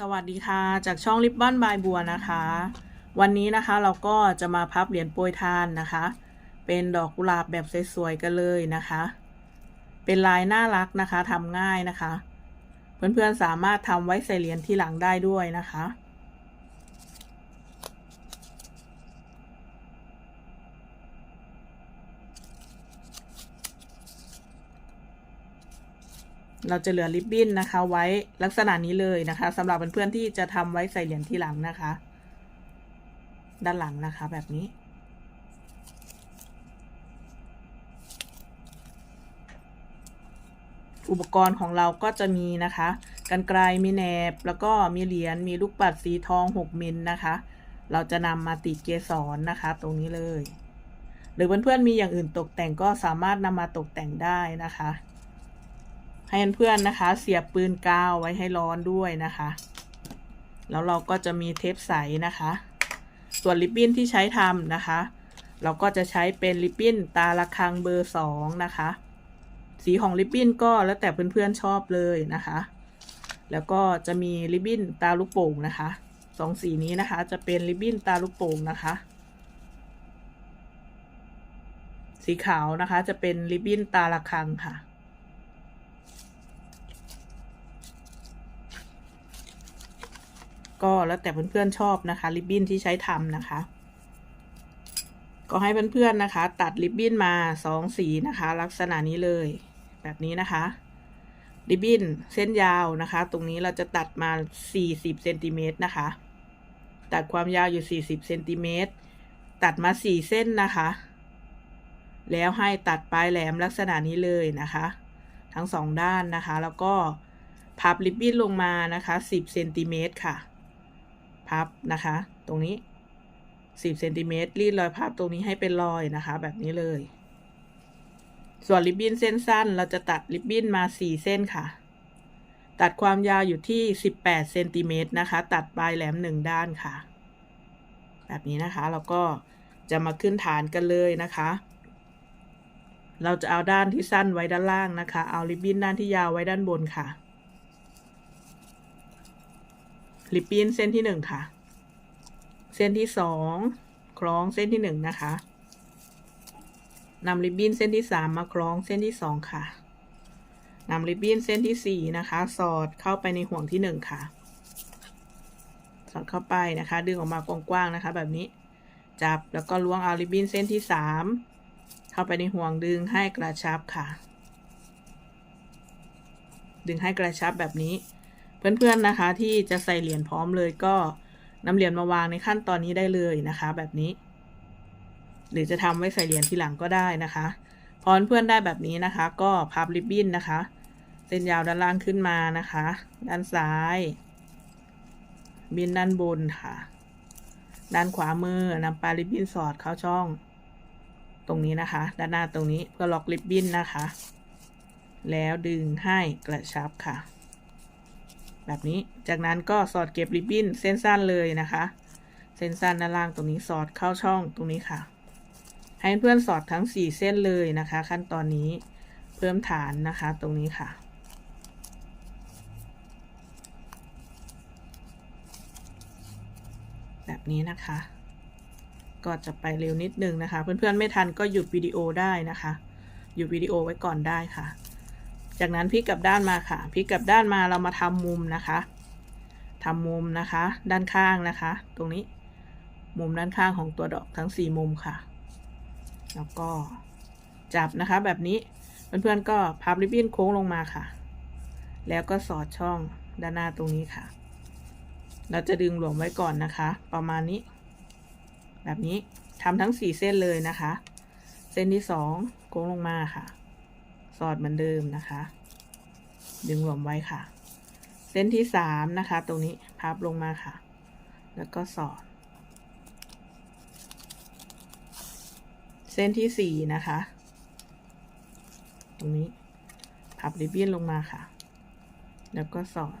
สวัสดีค่ะ จากช่องริบบอนบายบัวนะคะ วันนี้นะคะเราก็จะมาพับเหรียญโปรยทานนะคะ เป็นดอกกุหลาบแบบสวยๆกันเลยนะคะ เป็นลายน่ารักนะคะทำง่ายนะคะ เพื่อนๆสามารถทำไว้ใส่เหรียญที่หลังได้ด้วยนะคะ เราจะเหลือริบบิ้นนะคะ ไว้ลักษณะนี้เลยนะคะสำหรับเพื่อนๆที่จะทำไว้ใส่เหรียญที่หลังนะคะ ด้านหลังนะคะแบบนี้ อุปกรณ์ของเราก็จะมีนะคะกันไกลมีแหนบ แล้วก็มีเหรียญมีลูกปัดสีทอง 6 มิลนะคะ เราจะนำมาติดเกสรนะคะ ตรงนี้เลย หรือเพื่อนๆมีอย่างอื่นตกแต่งก็สามารถนำมาตกแต่งได้นะคะ ให้เพื่อนๆนะคะ เสียบปืนกาวไว้ให้ร้อนด้วยนะคะ แล้วเราก็จะมีเทปใสนะคะ ส่วนริบบิ้นที่ใช้ทำนะคะ เราก็จะใช้เป็นริบบิ้นตาละคังเบอร์สองนะคะ สีของริบบิ้นก็แล้วแต่เพื่อนๆชอบเลยนะคะ แล้วก็จะมีริบบิ้นตาลูกโป่งนะคะสองสีนี้นะคะ จะเป็นริบบิ้นตาลูกโป่งนะคะสีขาวนะคะจะเป็นริบบิ้นตาละคังค่ะ ก็แล้วแต่เพื่อนๆชอบนะคะ ริบบิ้นที่ใช้ทำนะคะ ก็ให้เพื่อนๆนะคะ ตัดริบบิ้นมาสองสีนะคะ ลักษณะนี้เลยแบบนี้นะคะ ริบบิ้นเส้นยาวนะคะ ตรงนี้เราจะตัดมา 40เซนติเมตรนะคะ ตัดความยาวอยู่ 40เซนติเมตรตัดมา4เส้นนะคะ แล้วให้ตัดปลายแหลมลักษณะนี้เลยนะคะ ทั้งสองด้านนะคะ แล้วก็พับริบบิ้นลงมานะคะ10เซนติเมตรค่ะ พับนะคะ ตรงนี้ 10เซนติเมตรรีดรอยพับตรงนี้ให้เป็นรอยนะคะ แบบนี้เลย ส่วนริบบิ้นเส้นสั้น เราจะตัดริบบิ้นมา 4 เส้นค่ะ ตัดความยาวอยู่ที่ 18เซนติเมตรนะคะ ตัดปลายแหลม1ด้านค่ะ แบบนี้นะคะเราก็จะมาขึ้นฐานกันเลยนะคะ เราจะเอาด้านที่สั้นไว้ด้านล่างนะคะ เอาริบบิ้นด้านที่ยาวไว้ด้านบนค่ะ ริบบิ้นเส้นที่หนึ่งค่ะ เส้นที่สองคล้องเส้นที่หนึ่งนะคะนำริบบิ้นเส้นที่สามมาคล้องเส้นที่สองค่ะนำริบบิ้นเส้นที่สี่นะคะ สอดเข้าไปในห่วงที่หนึ่งค่ะ สอดเข้าไปนะคะ ดึงออกมากว้างๆนะคะ แบบนี้ จับแล้วก็ล้วงเอาริบบิ้นเส้นที่สามเข้าไปในห่วงดึงให้กระชับค่ะ ดึงให้กระชับแบบนี้ เพื่อนๆนะคะ ที่จะใส่เหรียญพร้อมเลยก็นำเหรียญมาวางในขั้นตอนนี้ได้เลยนะคะ แบบนี้ หรือจะทำไว้ใส่เหรียญทีหลังก็ได้นะคะพอเพื่อนได้แบบนี้นะคะ ก็พับริบบิ้นนะคะ เส้นยาวด้านล่างขึ้นมานะคะ ด้านซ้าย บินด้านบนค่ะ ด้านขวามือนำปลายริบบิ้นสอดเข้าช่อง ตรงนี้นะคะ ด้านหน้าตรงนี้เพื่อล็อกริบบิ้นนะคะ แล้วดึงให้กระชับค่ะ แบบนี้ จากนั้นก็สอดเก็บริบบิ้นเส้นสั้นเลยนะคะ เส้นสั้นด้านล่างตรงนี้สอดเข้าช่องตรงนี้ค่ะ ให้เพื่อนสอดทั้ง 4 เส้นเลยนะคะ ขั้นตอนนี้เพิ่มฐานนะคะตรงนี้ค่ะ แบบนี้นะคะ ก็จะไปเร็วนิดนึงนะคะ เพื่อนๆไม่ทันก็หยุดวิดีโอได้นะคะ หยุดวิดีโอไว้ก่อนได้ค่ะ จากนั้นพลิกกลับด้านมาค่ะพลิกกลับด้านมาเรามาทำมุมนะคะทำมุมนะคะ ด้านข้างนะคะ ตรงนี้ มุมด้านข้างของตัวดอกทั้งสี่มุมค่ะ แล้วก็จับนะคะแบบนี้เพื่อนๆก็พับริบบิ้นโค้งลงมาค่ะ แล้วก็สอดช่องด้านหน้าตรงนี้ค่ะ เราจะดึงหลวมไว้ก่อนนะคะ ประมาณนี้ แบบนี้ทำทั้งสี่เส้นเลยนะคะ เส้นที่สองโค้งลงมาค่ะ สอดเหมือนเดิมนะคะ ดึงหลวมไว้ค่ะ เส้นที่สามนะคะ ตรงนี้พับลงมาค่ะ แล้วก็สอด เส้นที่สี่นะคะ ตรงนี้พับริบบิ้นลงมาค่ะ แล้วก็สอด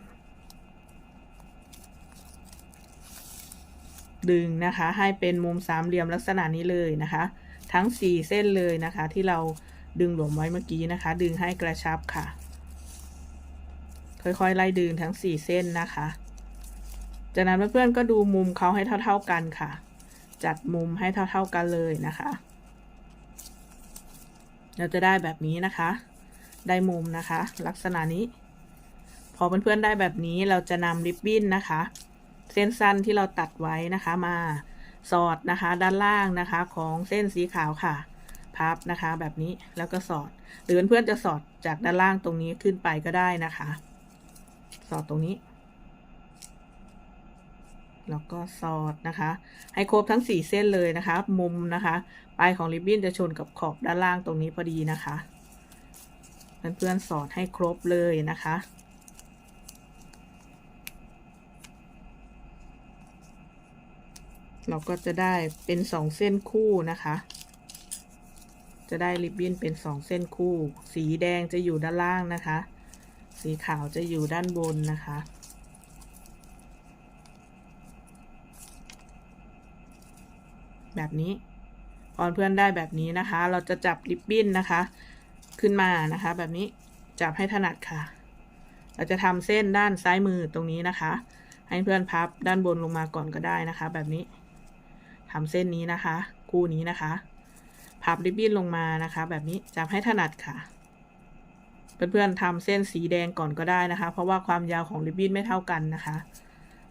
ดึงนะคะให้เป็นมุมสามเหลี่ยมลักษณะนี้เลยนะคะ ทั้งสี่เส้นเลยนะคะที่เรา ดึงหลวมไว้เมื่อกี้นะคะ ดึงให้กระชับค่ะ ค่อยๆ ไล่ดึงทั้งสี่เส้นนะคะ จากนั้นเพื่อนๆก็ดูมุมเขาให้เท่า ๆกันค่ะ จัดมุมให้เท่า ๆกันเลยนะคะ เราจะได้แบบนี้นะคะ ได้มุมนะคะ ลักษณะนี้ พอเพื่อนๆได้แบบนี้เราจะนำริบบิ้นนะคะ เส้นสั้นที่เราตัดไว้นะคะมาสอดนะคะ ด้านล่างนะคะของเส้นสีขาวค่ะ พับนะคะ แบบนี้แล้วก็สอด หรือเพื่อนๆจะสอดจากด้านล่างตรงนี้ขึ้นไปก็ได้นะคะ สอดตรงนี้ แล้วก็สอดนะคะ ให้ครบทั้งสี่เส้นเลยนะคะ มุมนะคะปลายของริบบิ้นจะชนกับขอบด้านล่างตรงนี้พอดีนะคะเพื่อนๆสอดให้ครบเลยนะคะเราก็จะได้เป็นสองเส้นคู่นะคะ จะได้ริบบิ้นเป็นสองเส้นคู่ สีแดงจะอยู่ด้านล่างนะคะ สีขาวจะอยู่ด้านบนนะคะ แบบนี้พอเพื่อนได้แบบนี้นะคะ เราจะจับริบบิ้นนะคะ ขึ้นมานะคะ แบบนี้จับให้ถนัดค่ะ เราจะทำเส้นด้านซ้ายมือตรงนี้นะคะ ให้เพื่อนพับด้านบนลงมาก่อนก็ได้นะคะ แบบนี้ทำเส้นนี้นะคะ คู่นี้นะคะ พับริบบิ้นลงมานะคะ แบบนี้จับให้ถนัดค่ะ เพื่อนๆทำเส้นสีแดงก่อนก็ได้นะคะ เพราะว่าความยาวของริบบิ้นไม่เท่ากันนะคะ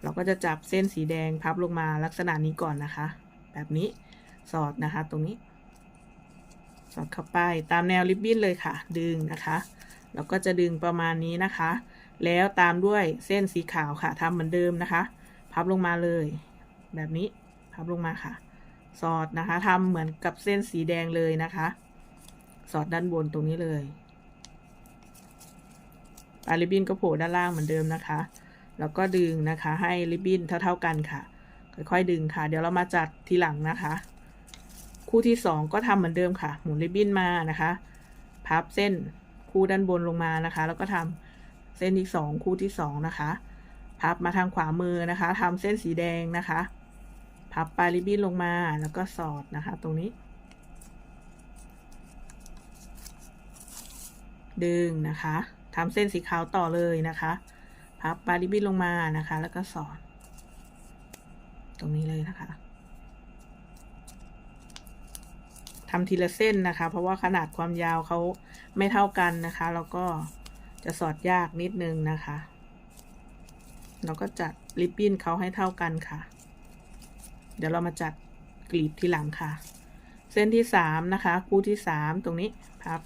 เราก็จะจับเส้นสีแดงพับลงมาลักษณะนี้ก่อนนะคะ แบบนี้สอดนะคะตรงนี้ สอดเข้าไปตามแนวริบบิ้นเลยค่ะ ดึงนะคะแล้วก็จะดึงประมาณนี้นะคะ แล้วตามด้วยเส้นสีขาวค่ะทำเหมือนเดิมนะคะ พับลงมาเลย แบบนี้พับลงมาค่ะ สอดนะคะทำเหมือนกับเส้นสีแดงเลยนะคะ สอดด้านบนตรงนี้เลยปลายริบบิ้นก็โผล่ด้านล่างเหมือนเดิมนะคะ แล้วก็ดึงนะคะให้ริบบิ้นเท่าๆกันค่ะ ค่อยๆดึงค่ะ เดี๋ยวเรามาจัดทีหลังนะคะ คู่ที่สองก็ทำเหมือนเดิมค่ะ หมุนริบบิ้นมานะคะ พับเส้นคู่ด้านบนลงมานะคะ แล้วก็ทำเส้นที่สองคู่ที่สองนะคะ พับมาทางขวามือนะคะทำเส้นสีแดงนะคะ พับปลายริบบิ้นลงมาแล้วก็สอดนะคะ ตรงนี้ ดึงนะคะทำเส้นสีขาวต่อเลยนะคะ พับปลายริบบิ้นลงมานะคะ แล้วก็สอด ตรงนี้เลยนะคะทำทีละเส้นนะคะ เพราะว่าขนาดความยาวเขาไม่เท่ากันนะคะ แล้วก็จะสอดยากนิดนึงนะคะ เราก็จัดริบบิ้นเขาให้เท่ากันค่ะ เดี๋ยวเรามาจัดกลีบทีหลังค่ะ เส้นที่สามนะคะ คู่ที่สามตรงนี้พับ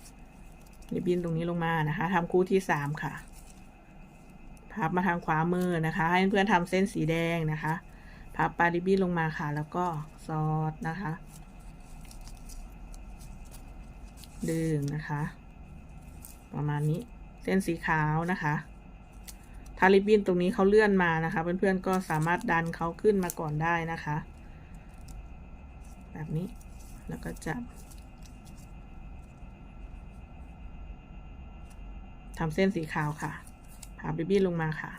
ริบบิ้นตรงนี้ลงมานะคะทำคู่ที่สามค่ะ พับมาทางขวามือนะคะ ให้เพื่อนทำเส้นสีแดงนะคะ พับปลาริบบิ้นลงมาค่ะ แล้วก็สอดนะคะ ดึงนะคะ ประมาณนี้เส้นสีขาวนะคะถ้าริบบิ้นตรงนี้เขาเลื่อนมานะคะ เพื่อนๆก็สามารถดันเขาขึ้นมาก่อนได้นะคะ แบบนี้ แล้วก็จับทำเส้นสีขาวค่ะพับริบบิ้ลงมาค่ะ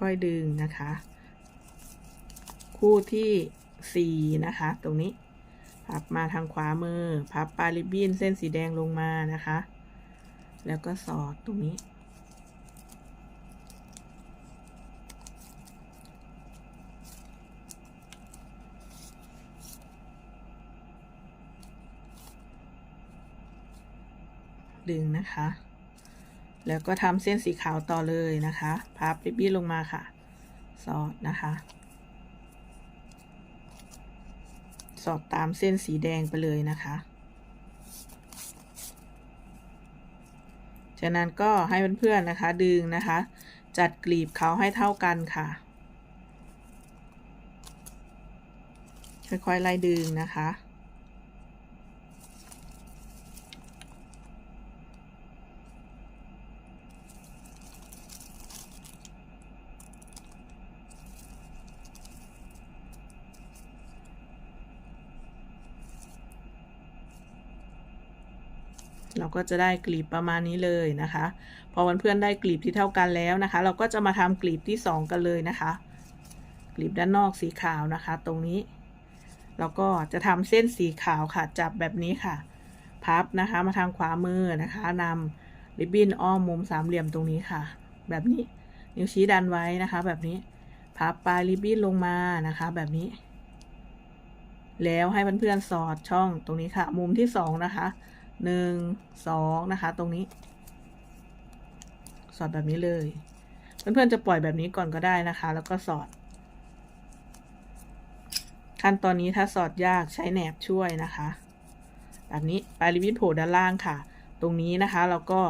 ค่อยๆดึงนะคะ คู่ที่สี่นะคะ ตรงนี้ พับมาทางขวามือ พับปลายริบบิ้นเส้นสีแดงลงมานะคะ แล้วก็สอดตรงนี้ ดึงนะคะ แล้วก็ทำเส้นสีขาวต่อเลยนะคะ พับริบบิ้ลงมาค่ะ สอดนะคะ สอดตามเส้นสีแดงไปเลยนะคะ จากนั้นก็ให้เพื่อนๆนะคะดึงนะคะ จัดกลีบเขาให้เท่ากันค่ะ ค่อยๆไล่ดึงนะคะ ก็จะได้กลีบประมาณนี้เลยนะคะ พอเพื่อนๆได้กลีบที่เท่ากันแล้วนะคะ เราก็จะมาทำกลีบที่สองกันเลยนะคะ กลีบด้านนอกสีขาวนะคะ ตรงนี้ แล้วก็จะทำเส้นสีขาวค่ะ จับแบบนี้ค่ะ พับนะคะมาทางขวามือนะคะนำริบบิ้นอ้อมมุมสามเหลี่ยมตรงนี้ค่ะ แบบนี้นิ้วชี้ดันไว้นะคะ แบบนี้พับปลายริบบิ้นลงมานะคะ แบบนี้แล้วให้เพื่อนๆสอดช่องตรงนี้ค่ะ มุมที่สองนะคะ หนึ่งสองนะคะ ตรงนี้ สอดแบบนี้เลย เพื่อนๆจะปล่อยแบบนี้ก่อนก็ได้นะคะ แล้วก็สอด ขั้นตอนนี้ถ้าสอดยากใช้แหนบช่วยนะคะ แบบนี้ปลายริบบิ้นโผล่ด้านล่างค่ะ ตรงนี้นะคะเราก็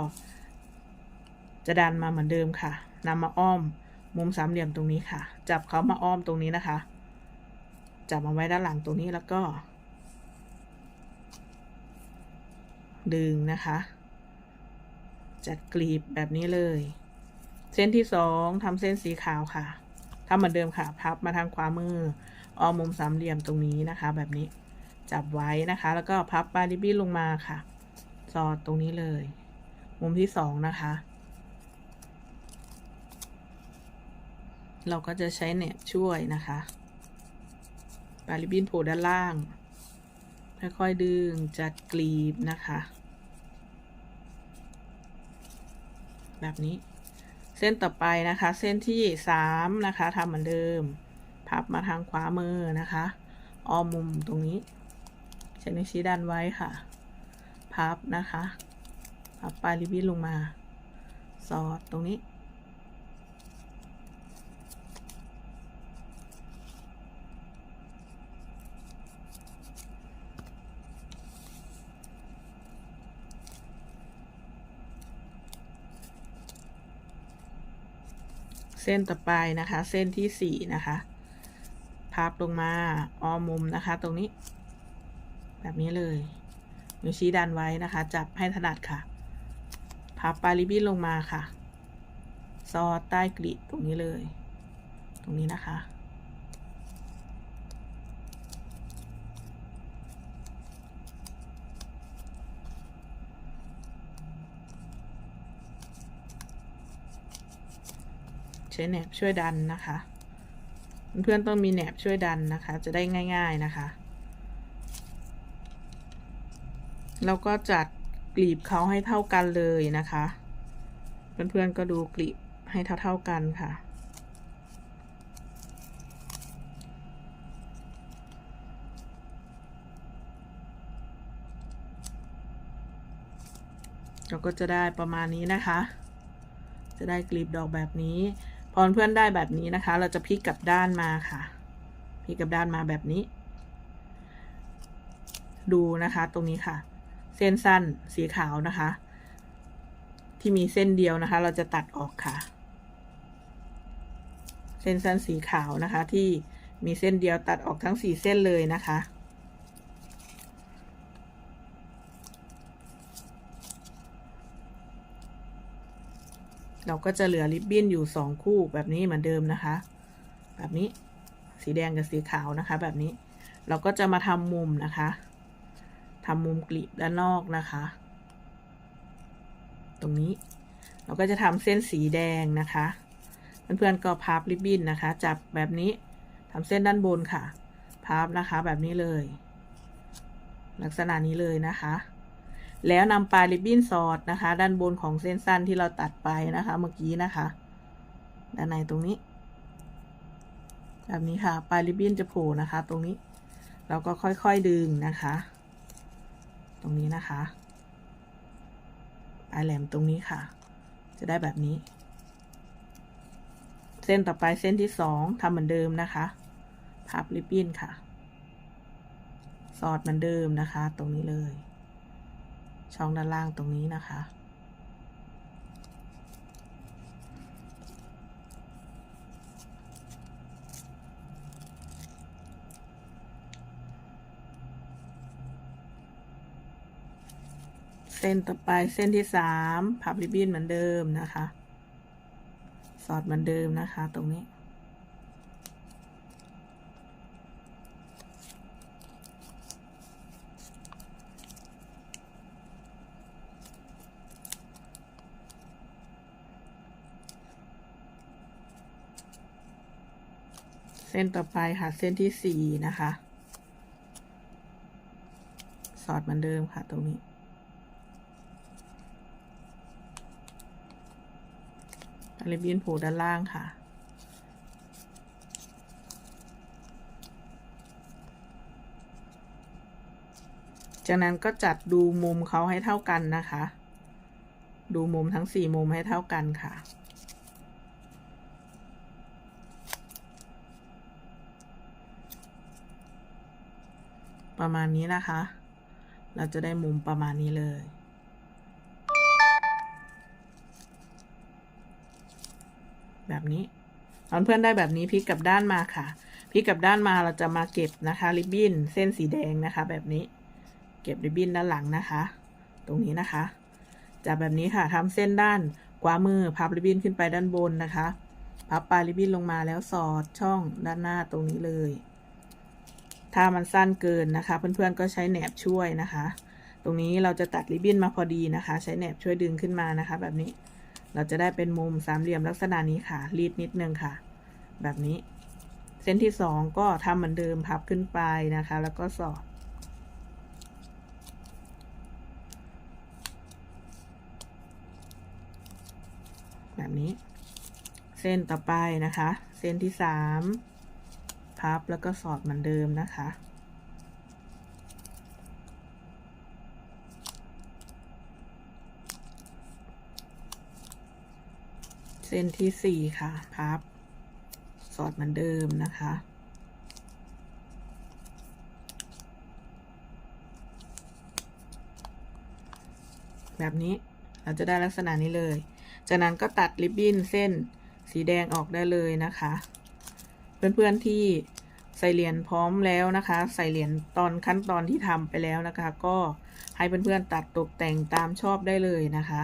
จะดันมาเหมือนเดิมค่ะนำมาอ้อมมุมสามเหลี่ยมตรงนี้ค่ะ จับเขามาอ้อมตรงนี้นะคะ จับมาไว้ด้านหลังตรงนี้แล้วก็ ดึงนะคะ จัดกลีบแบบนี้เลย เส้นที่สองทำเส้นสีขาวค่ะทำเหมือนเดิมค่ะ พับมาทางขวามืออ้อมมุมสามเหลี่ยมตรงนี้นะคะ แบบนี้จับไว้นะคะ แล้วก็พับปลายริบบิ้นลงมาค่ะ สอดตรงนี้เลย มุมที่สองนะคะ เราก็จะใช้แหนบช่วยนะคะปลายริบบิ้นโผล่ด้านล่าง ค่อยๆดึงจัดกลีบนะคะ แบบนี้เส้นต่อไปนะคะ เส้นที่สามนะคะทำเหมือนเดิม พับมาทางขวามือนะคะอ้อมมุมตรงนี้ใช้นิ้วชี้ดันไว้ค่ะ พับนะคะ พับปลายริบบิ้นลงมา สอดตรงนี้ เส้นต่อไปนะคะ เส้นที่สี่นะคะ พับลงมาอ้อมุมนะคะ ตรงนี้ แบบนี้เลยนิ้วชี้ดันไว้นะคะ จับให้ถนัดค่ะ พับปลายริบบิ้นลงมาค่ะ ซอดใต้กลีบตรงนี้เลย ตรงนี้นะคะ ช้แหนบช่วยดันนะคะ เพื่อนๆต้องมีแหนบช่วยดันนะคะ จะได้ง่าย ๆนะคะ แล้วก็จัดกลีบเขาให้เท่ากันเลยนะคะ เพื่อนๆก็ดูกลีบให้เท่าๆกันค่ะเราก็จะได้ประมาณนี้นะคะ จะได้กลีบดอกแบบนี้ พอเพื่อนได้แบบนี้นะคะ เราจะพลิกกลับด้านมาค่ะพลิกกลับด้านมาแบบนี้ ดูนะคะตรงนี้ค่ะ เส้นสั้นสีขาวนะคะ ที่มีเส้นเดียวนะคะ เราจะตัดออกค่ะ เส้นสั้นสีขาวนะคะ ที่มีเส้นเดียวตัดออกทั้งสี่เส้นเลยนะคะ เราก็จะเหลือริบบิ้นอยู่สองคู่แบบนี้เหมือนเดิมนะคะ แบบนี้สีแดงกับสีขาวนะคะ แบบนี้เราก็จะมาทำมุมนะคะทำมุมกลีบด้านนอกนะคะ ตรงนี้เราก็จะทำเส้นสีแดงนะคะเพื่อนๆก็พับริบบิ้นนะคะ จับแบบนี้ทำเส้นด้านบนค่ะ พับนะคะแบบนี้เลย ลักษณะนี้เลยนะคะ แล้วนำปลายริบบิ้นสอดนะคะ ด้านบนของเส้นสั้นที่เราตัดไปนะคะเมื่อกี้นะคะ ด้านในตรงนี้ แบบนี้ค่ะปลายริบบิ้นจะโผล่นะคะ ตรงนี้เราก็ค่อยๆดึงนะคะ ตรงนี้นะคะปลายแหลมตรงนี้ค่ะ จะได้แบบนี้ เส้นต่อไปเส้นที่สองทำเหมือนเดิมนะคะพับริบบิ้นค่ะ สอดเหมือนเดิมนะคะ ตรงนี้เลย ช่องด้านล่างตรงนี้นะคะ เส้นต่อไปเส้นที่สามพับริบบิ้นเหมือนเดิมนะคะ สอดเหมือนเดิมนะคะตรงนี้ เส้นต่อไปค่ะ เส้นที่สี่นะคะ สอดเหมือนเดิมค่ะตรงนี้ ริบบิ้นผูกด้านล่างค่ะ จากนั้นก็จัดดูมุมเขาให้เท่ากันนะคะ ดูมุมทั้งสี่มุมให้เท่ากันค่ะ ประมาณนี้นะคะ เราจะได้มุมประมาณนี้เลย แบบนี้ตอนเพื่อนได้แบบนี้พลิกกลับด้านมาค่ะพลิกกลับด้านมาเราจะมาเก็บนะคะ ริบบิ้นเส้นสีแดงนะคะ แบบนี้ เก็บริบบิ้นด้านหลังนะคะ ตรงนี้นะคะจากแบบนี้ค่ะทำเส้นด้านขวามือพับริบบิ้นขึ้นไปด้านบนนะคะ พับปลายริบบิ้นลงมาแล้วสอดช่องด้านหน้าตรงนี้เลย ถ้ามันสั้นเกินนะคะ เพื่อนๆก็ใช้แหนบช่วยนะคะ ตรงนี้เราจะตัดริบบิ้นมาพอดีนะคะ ใช้แหนบช่วยดึงขึ้นมานะคะ แบบนี้เราจะได้เป็นมุมสามเหลี่ยมลักษณะนี้ค่ะ รีดนิดนึงค่ะ แบบนี้ เส้นที่สองก็ทำเหมือนเดิมพับขึ้นไปนะคะ แล้วก็สอดแบบนี้ เส้นต่อไปนะคะ เส้นที่สาม พับแล้วก็สอดเหมือนเดิมนะคะ เส้นที่สี่ค่ะพับ สอดเหมือนเดิมนะคะแบบนี้เราจะได้ลักษณะนี้เลย จากนั้นก็ตัดริบบิ้นเส้นสีแดงออกได้เลยนะคะ เพื่อนๆที่ใส่เหรียญพร้อมแล้วนะคะ ใส่เหรียญตอนขั้นตอนที่ทำไปแล้วนะคะ ก็ให้เพื่อนๆตัดตกแต่งตามชอบได้เลยนะคะ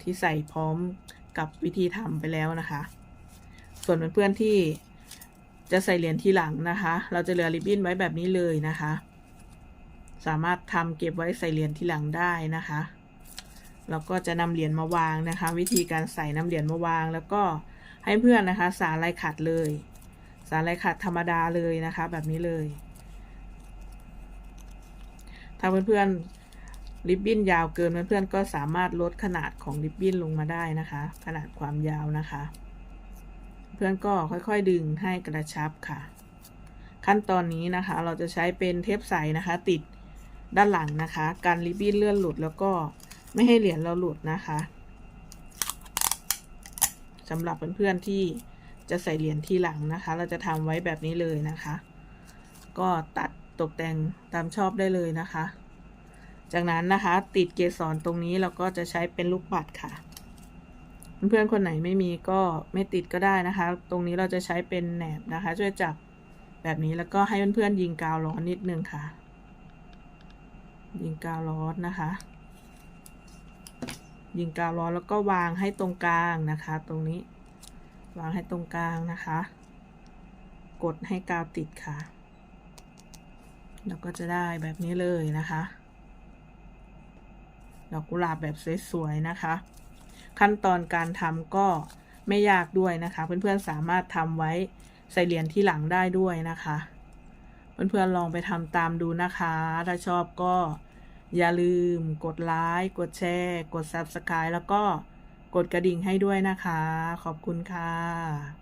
ที่ใส่พร้อมกับวิธีทำไปแล้วนะคะ ส่วนเพื่อนๆที่จะใส่เหรียญทีหลังนะคะ เราจะเหลือริบบิ้นไว้แบบนี้เลยนะคะ สามารถทำเก็บไว้ใส่เหรียญทีหลังได้นะคะแล้วก็จะนำเหรียญมาวางนะคะ วิธีการใส่นำเหรียญมาวาง แล้วก็ ให้เพื่อนนะคะ สารลายขัดเลย สารลายขัดธรรมดาเลยนะคะ แบบนี้เลย ถ้าเพื่อนๆริบบิ้นยาวเกินเพื่อนๆก็สามารถลดขนาดของริบบิ้นลงมาได้นะคะ ขนาดความยาวนะคะ เพื่อนก็ค่อยๆดึงให้กระชับค่ะ ขั้นตอนนี้นะคะ เราจะใช้เป็นเทปใสนะคะ ติดด้านหลังนะคะ การริบบิ้นเลื่อนหลุดแล้วก็ไม่ให้เหรียญเราหลุดนะคะ สำหรับเพื่อนๆที่จะใส่เหรียญที่หลังนะคะ เราจะทำไว้แบบนี้เลยนะคะ ก็ตัดตกแต่งตามชอบได้เลยนะคะ จากนั้นนะคะติดเกสรตรงนี้เราก็จะใช้เป็นลูกปัดค่ะ เพื่อนๆคนไหนไม่มีก็ไม่ติดก็ได้นะคะ ตรงนี้เราจะใช้เป็นแหนบนะคะ ช่วยจับแบบนี้แล้วก็ให้เพื่อนๆยิงกาวร้อนนิดนึงค่ะ ยิงกาวร้อนนะคะ ยิงกาวร้อนแล้วก็วางให้ตรงกลางนะคะ ตรงนี้ วางให้ตรงกลางนะคะ กดให้กาวติดค่ะ แล้วก็จะได้แบบนี้เลยนะคะดอกกุหลาบแบบสวยๆนะคะ ขั้นตอนการทำก็ไม่ยากด้วยนะคะ เพื่อนๆสามารถทำไว้ใส่เหรียญที่หลังได้ด้วยนะคะ เพื่อนๆลองไปทำตามดูนะคะ ถ้าชอบก็ อย่าลืมกดไลค์กดแชร์ กด Subscribe แล้วก็กดกระดิ่งให้ด้วยนะคะ ขอบคุณค่ะ